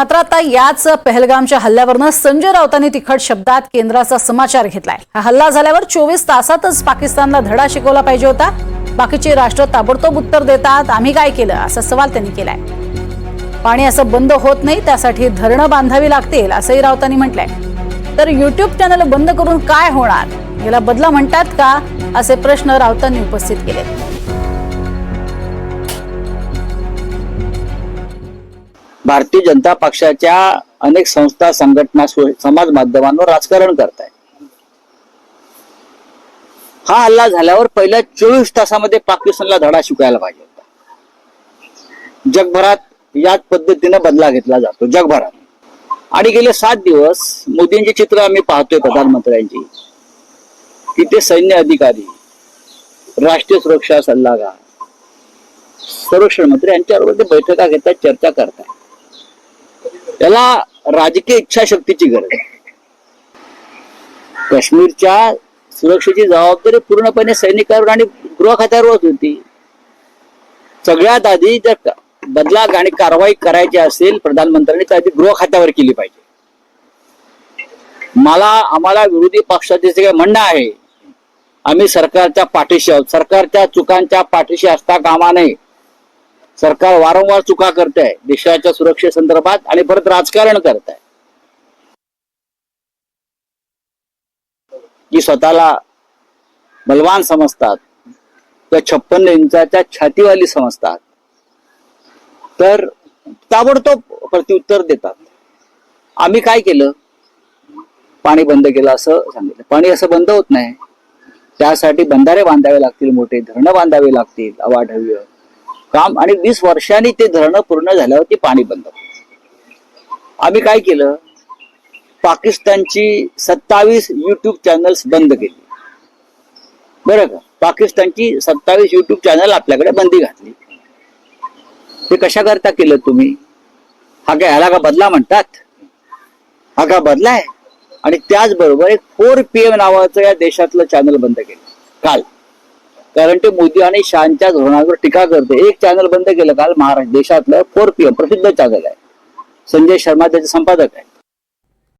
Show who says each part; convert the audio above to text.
Speaker 1: मात्र आता याच पहलगामच्या हल्ल्यावरनं संजय राऊतांनी तिखट शब्दात केंद्राचा समाचार घेतलाय. हा हल्ला झाल्यावर चोवीस तासातच पाकिस्तानला धडा शिकवला पाहिजे होता. बाकीचे राष्ट्र ताबडतोब उत्तर देतात. आम्ही काय केलं? असा सवाल त्यांनी केलाय. पाणी असं बंद होत नाही त्यासाठी धरणं बांधावी लागतील असंही राऊतांनी म्हटलंय. तर युट्यूब चॅनल बंद करून काय होणार? याला बदला म्हणतात का? असे प्रश्न राऊतांनी उपस्थित केले
Speaker 2: भारतीय जनता पक्षाच्या अनेक संस्था संघटना समाज माध्यमांवर राजकारण करताय हा हल्ला झाल्यावर पहिल्या चोवीस तासामध्ये पाकिस्तानला धडा शिकायला पाहिजे होता. जगभरात याच पद्धतीने बदला घेतला जातो जगभरात. आणि गेले सात दिवस मोदींचे चित्र आम्ही पाहतोय प्रधानमंत्र्यांची. तिथे सैन्य अधिकारी राष्ट्रीय सुरक्षा सल्लागार संरक्षण मंत्री यांच्याबरोबर ते बैठका घेतात चर्चा करतात. त्याला राजकीय इच्छाशक्तीची गरज आहे. काश्मीरच्या सुरक्षेची जबाबदारी पूर्णपणे सैनिकावर आणि गृह खात्यावरच होती सगळ्यात आधी जर बदला आणि कारवाई करायची असेल प्रधानमंत्र्यांनी तर आधी गृह खात्यावर केली पाहिजे. मला आम्हाला विरोधी पक्षाचे जे काही म्हणणं आहे आम्ही सरकारच्या पाठीशी आहोत. सरकारच्या चुकांच्या पाठीशी असता कामा नये. सरकार वारंवार चुका करत आहे देशाच्या सुरक्षेसंदर्भात आणि परत राजकारण करत आहे जी स्वतःला बलवान समजतात त्या छप्पन्न इंचाच्या छातीवाली समजतात तर ताबडतोब प्रत्युत्तर देतात. आम्ही काय केलं? पाणी बंद केलं असं सांगितलं. पाणी असं बंद होत नाही. त्यासाठी बंधारे बांधावे लागतील मोठे धरणं बांधावे लागतील अवाढव्य काम आणि वीस वर्षांनी ते धरणं पूर्ण झाल्यावर ते पाणी बंद आम्ही काय केलं? पाकिस्तानची सत्तावीस युट्यूब चॅनल्स बंद केली. बरं का? पाकिस्तानची सत्तावीस युट्यूब चॅनल आपल्याकडे बंदी घातली. ते कशा करता केलं तुम्ही? हा काय ह्याला का बदला म्हणतात? हा का बदला आहे आणि त्याचबरोबर एक फोर पी एम नावाचं या देशातलं चॅनल बंद केलं. काल. कारण ते मोदी आणि शहाच्या धोरणावर टीका करते. एक चॅनल बंद केलं काल महाराष्ट्र देशातलं फोर पी एम प्रसिद्ध चॅनल आहे. संजय शर्मा त्याचे संपादक आहे.